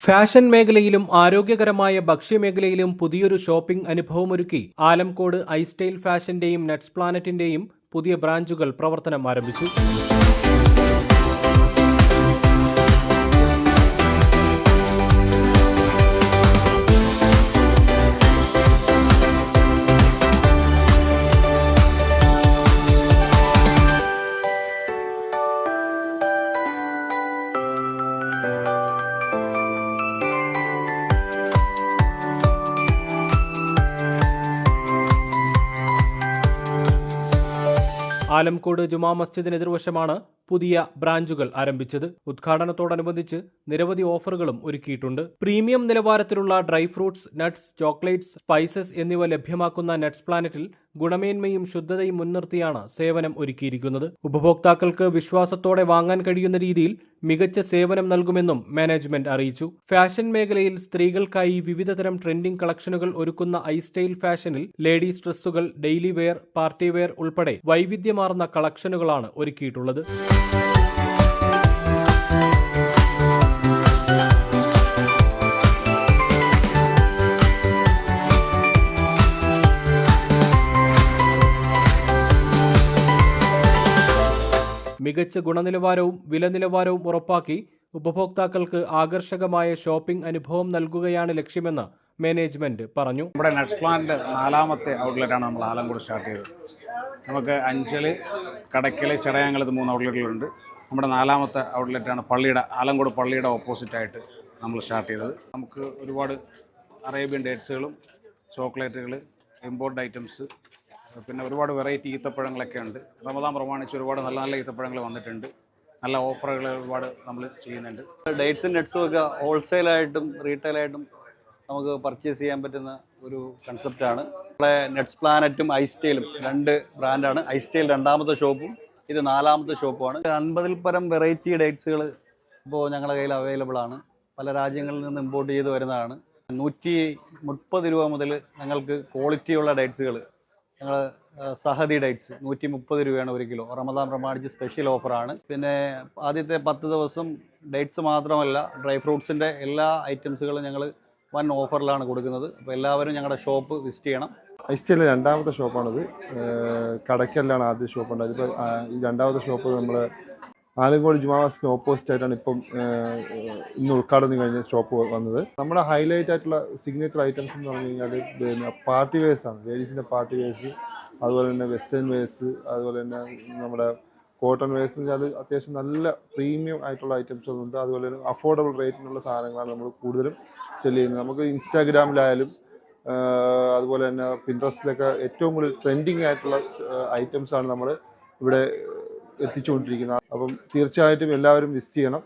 Fashion മേഖലയിലും ആരോഗ്യകരമായ ഭക്ഷ്യമേഖലയിലും പുതിയൊരു ഷോപ്പിംഗ് അനുഭവമൊരുക്കി ആലംകോട് ഐസ്റ്റൈൽ ഫാഷന്റെയും നെറ്റ്സ് പ്ലാനറ്റിന്റെയും പുതിയ ബ്രാഞ്ചുകൾ പ്രവർത്തനം ആരംഭിച്ചു. ആലംകോട് ജുമാ മസ്ജിദിന് എതിർവശമാണ് പുതിയ ബ്രാഞ്ചുകൾ ആരംഭിച്ചത്. ഉദ്ഘാടനത്തോടനുബന്ധിച്ച് നിരവധി ഓഫറുകളും ഒരുക്കിയിട്ടുണ്ട്. പ്രീമിയം നിലവാരത്തിലുള്ള dry fruits nuts chocolates spices എന്നിവ ലഭ്യമാക്കുന്ന നട്ട്സ് പ്ലാനറ്റിൽ ഗുണമേന്മയും ശുദ്ധതയും മുൻനിർത്തിയാണ് സേവനം ഒരുക്കിയിരിക്കുന്നത്. ഉപഭോക്താക്കൾക്ക് വിശ്വാസത്തോടെ വാങ്ങാൻ കഴിയുന്ന രീതിയിൽ മികച്ച സേവനം നൽകുമെന്നും മാനേജ്മെന്റ് അറിയിച്ചു. ഫാഷൻ മേഖലയിൽ സ്ത്രീകൾക്കായി വിവിധതരം ട്രെൻഡിംഗ് കളക്ഷനുകൾ ഒരുക്കുന്ന ഐസ്റ്റൈൽ ഫാഷനിൽ ലേഡീസ് ഡ്രസ്സുകൾ ഡെയിലി വെയർ പാർട്ടി വെയർ ഉൾപ്പെടെ വൈവിധ്യമാർന്ന കളക്ഷനുകളാണ് ഒരുക്കിയിട്ടുള്ളത്. മികച്ച ഗുണനിലവാരവും വില നിലവാരവും ഉറപ്പാക്കി ഉപഭോക്താക്കൾക്ക് ആകർഷകമായ ഷോപ്പിംഗ് അനുഭവം നൽകുകയാണ് ലക്ഷ്യമെന്ന് മാനേജ്മെന്റ് പറഞ്ഞു. നമ്മുടെ നെക്സ്റ്റ് പ്ലാന്റിന്റെ നാലാമത്തെ ഔട്ട്ലെറ്റാണ് നമ്മൾ ആലങ്കോട് സ്റ്റാർട്ട് ചെയ്തത്. നമുക്ക് അഞ്ചൽ കടയ്ക്കൽ ചടയാങ്കലത്ത് മൂന്ന് ഔട്ട്ലെറ്റുകളുണ്ട്. നമ്മുടെ നാലാമത്തെ ഔട്ട്ലെറ്റാണ് പള്ളിയുടെ ആലങ്കോട് പള്ളിയുടെ ഓപ്പോസിറ്റായിട്ട് നമ്മൾ സ്റ്റാർട്ട് ചെയ്തത്. നമുക്ക് ഒരുപാട് അറേബ്യൻ ഡേറ്റ്സുകളും ചോക്ലേറ്റുകൾ ഇമ്പോർട്ട് ഐറ്റംസ് പിന്നെ ഒരുപാട് വെറൈറ്റി ഈത്തപ്പഴങ്ങളൊക്കെ ഉണ്ട്. റമദാൻ പ്രമാണിച്ച് ഒരുപാട് നല്ല നല്ല ഈത്തപ്പഴങ്ങൾ വന്നിട്ടുണ്ട്. നല്ല ഓഫറുകൾ ഒരുപാട് നമ്മൾ ചെയ്യുന്നുണ്ട്. ഡേറ്റ്സും നട്ട്സും ഒക്കെ ഹോൾസെയിലായിട്ടും റീറ്റെയിലായിട്ടും നമുക്ക് പർച്ചേസ് ചെയ്യാൻ പറ്റുന്ന ഒരു കൺസെപ്റ്റാണ് നമ്മളെ നെറ്റ്സ് പ്ലാനറ്റും ഐസ്റ്റൈലും രണ്ട് ബ്രാൻഡാണ് ഐസ്റ്റൈൽ രണ്ടാമത്തെ ഷോപ്പും ഇത് നാലാമത്തെ ഷോപ്പുമാണ് അൻപതിൽ പരം വെറൈറ്റി ഡേറ്റ്സുകൾ ഇപ്പോൾ ഞങ്ങളുടെ കയ്യിൽ അവൈലബിൾ ആണ്. പല രാജ്യങ്ങളിൽ നിന്ന് ഇമ്പോർട്ട് ചെയ്ത് വരുന്നതാണ്. നൂറ്റി മുപ്പത് രൂപ മുതൽ ഞങ്ങൾക്ക് ക്വാളിറ്റിയുള്ള ഡേറ്റ്സുകൾ ഞങ്ങൾ സഹദി ഡേറ്റ്സ് നൂറ്റി മുപ്പത് രൂപയാണ് ഒരു കിലോ. റമദാൻ പ്രമാണിച്ച് സ്പെഷ്യൽ ഓഫറാണ് പിന്നെ ആദ്യത്തെ പത്ത് ദിവസം ഡേറ്റ്സ് മാത്രമല്ല ഡ്രൈ ഫ്രൂട്ട്സിന്റെ എല്ലാ ഐറ്റംസുകളും ഞങ്ങൾ വൻ ഓഫറിലാണ് കൊടുക്കുന്നത്. അപ്പോൾ എല്ലാവരും ഞങ്ങളുടെ ഷോപ്പ് വിസിറ്റ് ചെയ്യണം. ഐസ്റ്റിയിലെ രണ്ടാമത്തെ ഷോപ്പാണിത്. കടയ്ക്കല്ലാണ് ആദ്യ ഷോപ്പ് ഉണ്ടായത്. ഇപ്പോൾ രണ്ടാമത്തെ ഷോപ്പ് നമ്മൾ ആലങ്കോട് ജുമാ ജുമാവാസിന് ഓപ്പോസിറ്റ് ആയിട്ടാണ് ഇപ്പം ഇന്ന് ഉദ്ഘാടനം കഴിഞ്ഞ സ്റ്റോപ്പ് വന്നത്. നമ്മുടെ ഹൈലൈറ്റ് ആയിട്ടുള്ള സിഗ്നേച്ചർ ഐറ്റംസ് എന്ന് പറഞ്ഞു കഴിഞ്ഞാൽ പിന്നെ പാർട്ടി വേഴ്സ് ആണ്. ലേഡീസിന്റെ പാർട്ടി വേഴ്സ് അതുപോലെ തന്നെ വെസ്റ്റേൺ വേഴ്സ് അതുപോലെ തന്നെ നമ്മുടെ കോട്ടൺ വേഴ്സ് എന്ന് വെച്ചാൽ അത്യാവശ്യം നല്ല പ്രീമിയം ആയിട്ടുള്ള ഐറ്റംസുകളുണ്ട് അതുപോലെ തന്നെ അഫോർഡബിൾ റേറ്റിനുള്ള സാധനങ്ങളാണ് നമ്മൾ കൂടുതലും സെൽ ചെയ്യുന്നത്. നമുക്ക് ഇൻസ്റ്റാഗ്രാമിലായാലും അതുപോലെ തന്നെ പിൻട്രസ്റ്റിലൊക്കെ ഏറ്റവും കൂടുതൽ ട്രെൻഡിങ് ആയിട്ടുള്ള ഐറ്റംസാണ് നമ്മൾ ഇവിടെ എത്തിച്ചുകൊണ്ടിരിക്കുന്നത്. അപ്പം തീർച്ചയായിട്ടും എല്ലാവരും വിസിറ്റ് ചെയ്യണം.